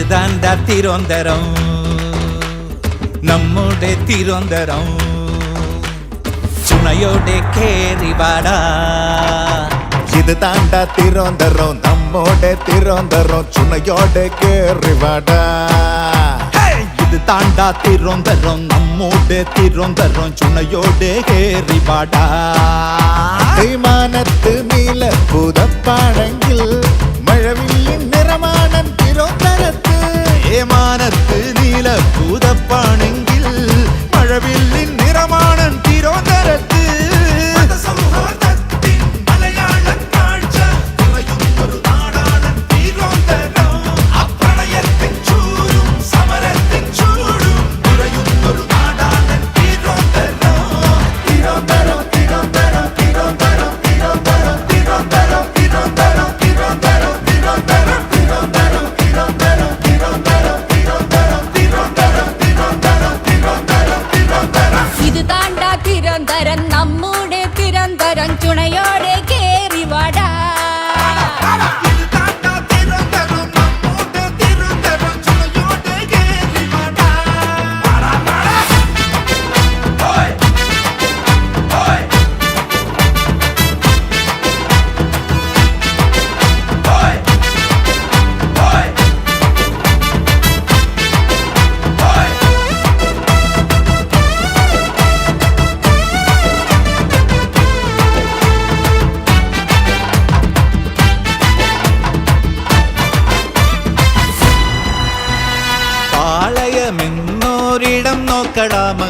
அதுதான்டா திரோந்தரம். நம்மோட திரோந்தரம். சுனையோட கேரி வாடா. இது தாண்டா திரோந்தரம் நம்மோட திரோந்தரம். சுனையோட கேரி வாடா. இது தாண்டா திரோந்தரம் நம்மோட திரோந்தரம். சுனையோட கேரி வாடா. விமானத்து மேல புதப்பாடங்க Marilyn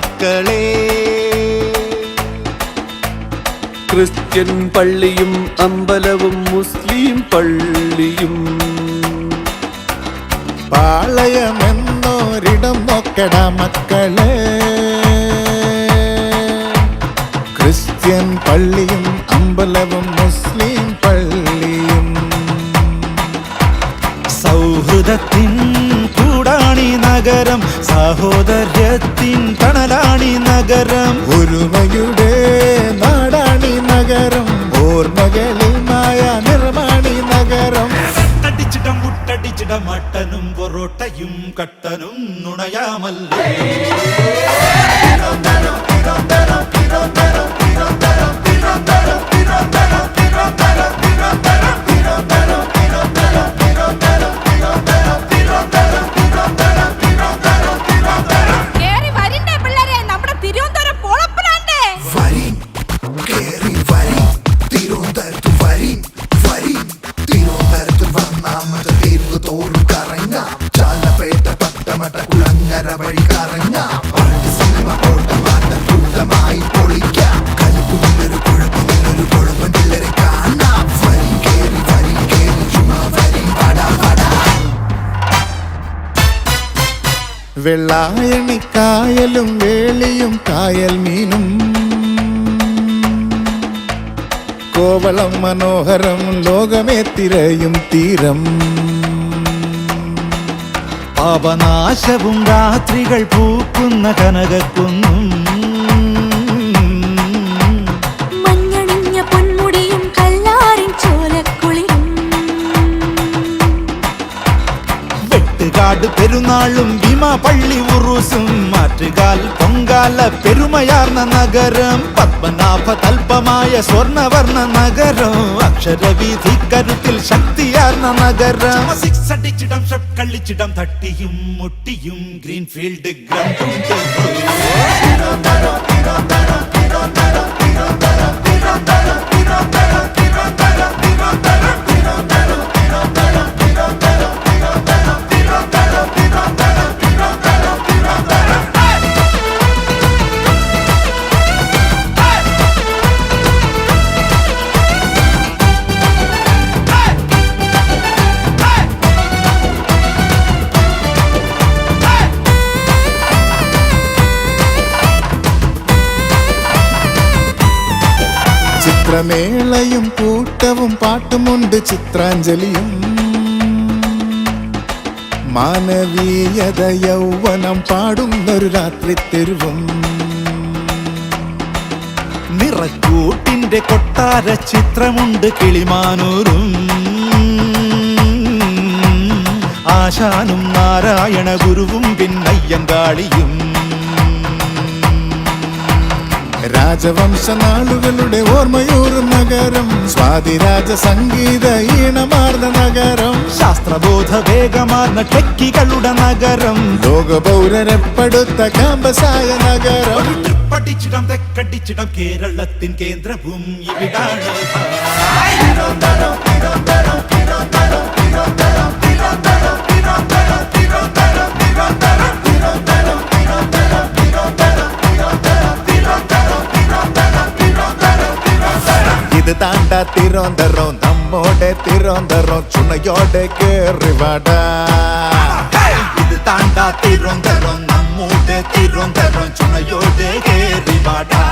മക്കളെ. ക്രിസ്ത്യൻ പള്ളിയും അമ്പലവും മുസ്ലിം പള്ളിയും. പാളയമെന്നോരിടം നോക്കട മക്കളെ. ക്രിസ്ത്യൻ പള്ളിയും അമ്പലവും മുസ്ലിം പള്ളിയും. സൗഹൃദത്തിൻ കൂടാണി നഗരം സഹോദര്യത്തിൻ തണലാണി നഗരം. ഒരുമയുടെ നാടാണി നഗരം ഓർമ്മകളിൽ മായ നിർമാണി നഗരം. അടിച്ചിടം മുട്ടടിച്ചിടം മട്ടനും പൊറോട്ടയും കട്ടനും നുണയാമല്ലോ? വഴി കറങ്ങാം പണ്ട് സിനിമ കോട്ടമാട്ട കൂട്ടമായി പൊളിക്കാം കലുക്കുമില്ലൊരു കുഴപ്പമില്ലൊരു കുഴപ്പം ചില്ലരെ കാണാം വരീൻ കേറി വരീൻ കേറി ചുമ്മാ വരീൻ പടാ പടാ വെള്ളായണി കായലും വേളിയും കായൽ മീനും. കോവളം മനോഹരം ലോകമേ തിരയും തീരം. പാപനാശവും രാത്രികൾ പൂക്കുന്ന കനകക്കുന്നും. മഞ്ഞണിഞ്ഞ പൊന്മുടിയും കല്ലാറിൻ ചോലക്കുളിയും വെട്ടുകാട് പെരുന്നാളും ഭീമ പള്ളി ഉറുസും. മാറ്റുകാൽ പൊങ്കാല പെരുമയാർന്ന നഗരം പത്മനാഭ തൽപമായ സ്വർണവർണ നഗരം അക്ഷരവീതി കരുത്തിൽ ശക്തിയാർന്ന നഗരം. സിക്സ് അടിച്ചിടം ഷട്ട് തട്ടിയും മുട്ടിയും ഗ്രീൻഫീൽഡ് ഗ്രൗണ്ടും. ചിത്രമേളയും കൂട്ടവും പാട്ടുമുണ്ട് ചിത്രാഞ്ജലിയും. മാനവീയത യൗവനം പാടുന്നൊരു രാത്രി തെരുവും. നിറക്കൂട്ടിന്റെ കൊട്ടാര ചിത്രമുണ്ട് കിളിമാനൂരും. ആശാനും നാരായണ ഗുരുവും പിന്നയ്യങ്കാളിയും. രാജവംശ നാളുകളുടെ ഓർമ്മയൂറും നഗരം സ്വാതിരാജ സംഗീത ഈണമാർന്ന നഗരം ശാസ്ത്രബോധ വേഗമാർന്ന ടെക്കികളുടെ നഗരം ലോകപൗരരെപ്പെടുത്ത കാമ്പസായ നഗരം. പഠിച്ചിടം തെക്കടിച്ചിടം കേരളത്തിൻ കേന്ദ്രവും ഇവിടാണ്. திறந்தரோம் நம்மோட திறந்தரோம் சுனையோட கேறிவாடா இது தாண்டா திறந்தரோம் நம்மோட திறந்தரோம் சுனையோட கேறிவாடா